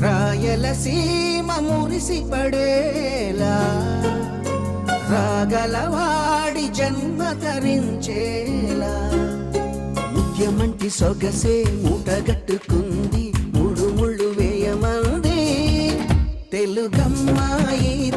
రాయలసీమ మురిసిపడేలా రాగలవాడి జన్మ తరించేలా ముఖ్యమంటి సొగసే మూటగట్టుకుంది ముడు ముళ్ళు వేయమంది. తెలుగమ్మాయి